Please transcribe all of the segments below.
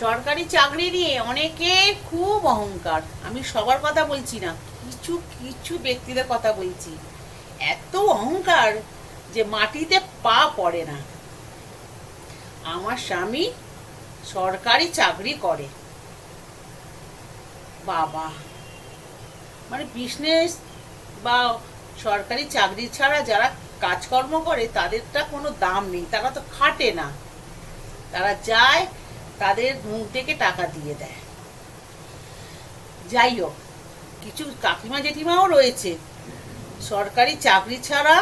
সরকারি চাকরি নিয়ে অনেকে খুব অহংকার। আমি সবার কথা বলছি না, কিছু কিছু ব্যক্তিদের কথা বলছি। এত অহংকার যে মাটিতে পা পড়ে না। আমার স্বামী সরকারি চাকরি করে। বাবা মানে বিজনেস বা সরকারি চাকরি ছাড়া যারা কাজকর্ম করে, তাদেরটা কোনো দাম নেই। তারা তো খাটে না। তারা যায় তাদের মুখ থেকে টাকা দিয়ে দেয়। যাই হোক, কিছু কাকিমা জেঠিমাও রয়েছে। সরকারি চাকরি ছাড়া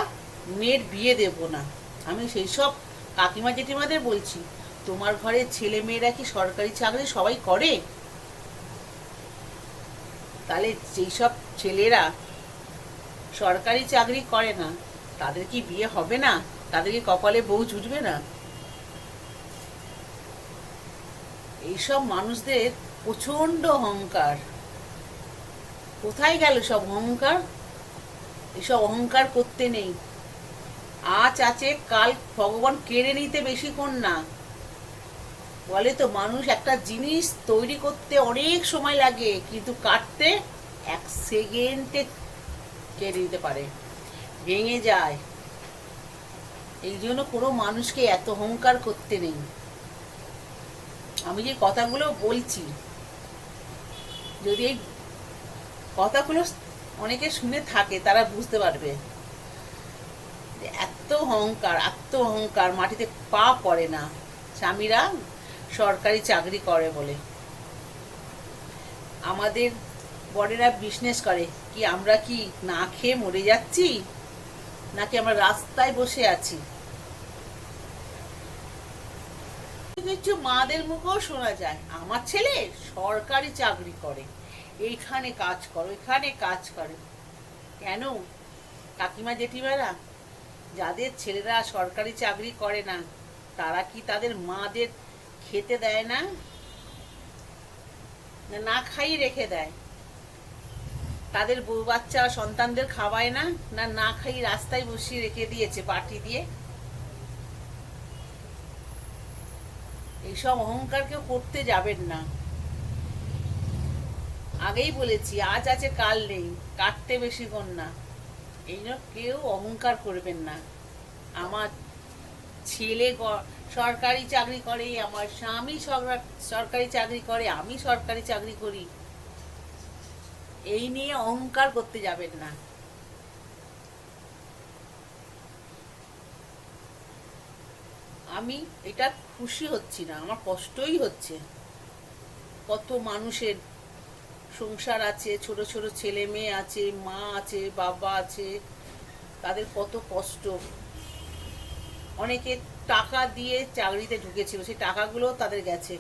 মেয়ের বিয়ে দেব না। আমি সেই সব কাকিমা জেঠিমাদের বলছি, তোমার ঘরে ছেলে মেয়েরা কি সরকারি চাকরি সবাই করে? তাহলে যেই সব ছেলেরা সরকারি চাকরি করে না, তাদের কি বিয়ে হবে না? তাদের কি কপালে বউ জুটবে না? এইসব মানুষদের প্রচণ্ড অহংকার। কোথায় গেল সব অহংকার? এসব অহংকার করতে নেই। আজ আছে, কাল ভগবান কেড়ে নিতে বেশিক্ষণ না বলে তো মানুষ একটা জিনিস তৈরি করতে অনেক সময় লাগে, কিন্তু কাটতে এক সেকেন্ডে কেড়ে নিতে পারে। ভেঙে যায়। এই জন্য কোনো মানুষকে এত অহংকার করতে নেই। আমি যে কথাগুলো বলছি, যদি এই কথাগুলো অনেকে শুনে থাকে, তারা বুঝতে পারবে এত অহংকার এত অহংকার, মাটিতে পা পড়ে না। স্বামীরা সরকারি চাকরি করে বলে। আমাদের বড়েরা বিজনেস করে। কি আমরা কি না খেয়ে মরে যাচ্ছি? নাকি আমরা রাস্তায় বসে আছি? কিছু মাদের মুখেও শোনা যায়। আমার ছেলে সরকারি চাকরি করে। এইখানে কাজ করো, এখানে কাজ করে। কেন? কাকিমা, জেঠিমারা, যাদের ছেলেরা সরকারি চাকরি করে না, তারা কি তাদের মাদের খেতে দেয় না? না খাইয়ে রেখে দেয়। তাদের বউ বাচ্চা সন্তানদের খাওয়ায় না? না না খাই রাস্তায় বসিয়ে রেখে দিয়েছে পাটি দিয়ে? এইসব অহংকার কেউ করতে যাবেন না। আগেই বলেছি, আজ আছে, কাল নেই, কাটতে বেশিক্ষণ না। এই জন্য কেউ অহংকার করবেন না। আমার ছেলে সরকারি চাকরি করে, আমার স্বামী সরকার- সরকারি চাকরি করে, আমি সরকারি চাকরি করি। এই নিয়ে অহংকার করতে যাবেন না। আমি এটা খুশি হচ্ছি না, আমার কষ্টই হচ্ছে। কত মানুষের সংসার আছে, ছোট ছোট ছেলে মেয়ে আছে, মা আছে, বাবা আছে, তাদের কত কষ্ট। অনেকে টাকা দিয়ে চাকরিতে ঢুকেছিল, সেই টাকাগুলো তাদের গেছে।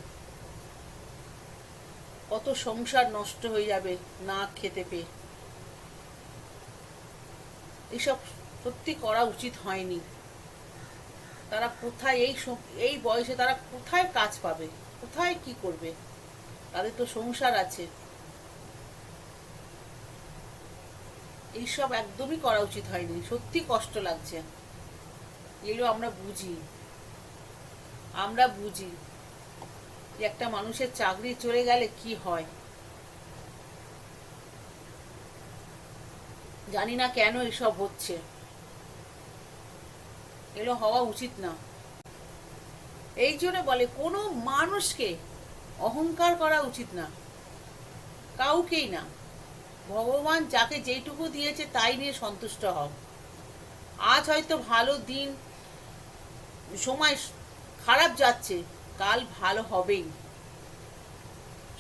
কত সংসার নষ্ট হয়ে যাবে না খেতে পেয়ে। এসব সত্যি করা উচিত হয়নি। তারা কোথায় এই এই বয়সে তারা কোথায় কাজ পাবে? কোথায় কি করবে? তাদের তো সংসার আছে। এইসব একদমই করা উচিত হয়নি। সত্যি কষ্ট লাগছে। এগুলো আমরা বুঝি। আমরা বুঝি যে একটা মানুষের চাকরি চলে গেলে কি হয়। জানি না কেন এসব হচ্ছে। এগুলো হওয়া উচিত না। এই জন্য বলে, কোনো মানুষকে অহংকার করা উচিত না। কাউকেই না। ভগবান যাকে যেটুকু দিয়েছে তাই নিয়ে সন্তুষ্ট হও। আজ হয়তো ভালো দিন, সময় খারাপ যাচ্ছে, কাল ভালো হবেই।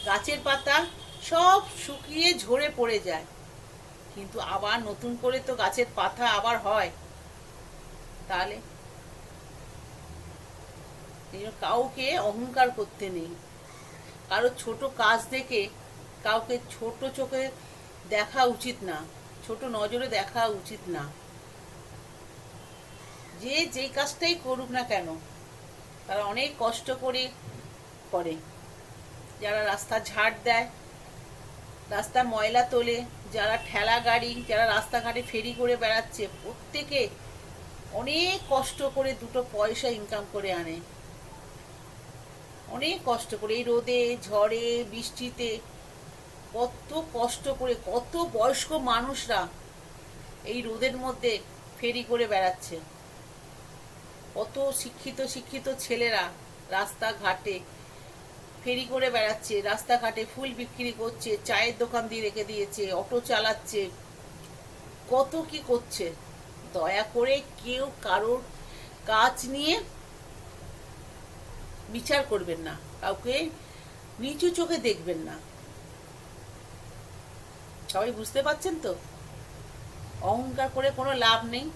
গাছের পাতা সব শুকিয়ে ঝরে পড়ে যায়। কিন্তু আবার নতুন করে তো গাছের পাতা আবার হয়। তাহলে? কাউকে অহংকার করতে নেই। কারও ছোট কাজ দেখে কাউকে ছোট চোখে দেখা উচিত না, ছোট নজরে দেখা উচিত না। যে যেই কাজটাই করুক না কেন, তারা অনেক কষ্ট করে করে। যারা রাস্তা ঝাড় দেয় রাস্তা ময়লা তোলে, যারা ঠেলা গাড়ি, যারা রাস্তাঘাটে ফেরি করে বেড়াচ্ছে, প্রত্যেকে অনেক কষ্ট করে দুটো পয়সা ইনকাম করে আনে। অনেক কষ্ট করে এই রোদে, ঝড়ে, বৃষ্টিতে কত কষ্ট করে, কত বয়স্ক মানুষরা এই রোদের মধ্যে ফেরি করে বেড়াচ্ছে। কত শিক্ষিত শিক্ষিত ছেলেরা রাস্তাঘাটে ফেরি করে বেড়াচ্ছে, রাস্তাঘাটে ফুল বিক্রি করছে, চায়ের দোকান দিয়ে রেখে দিয়েছে, অটো চালাচ্ছে, কত কি করছে। দয়া করে কেউ কারোর কাজ নিয়ে বিচার করবেন না। কাউকে নিচু চোখে দেখবেন না। সবাই বুঝতে পারছেন তো? অহংকার করে কোনো লাভ নেই।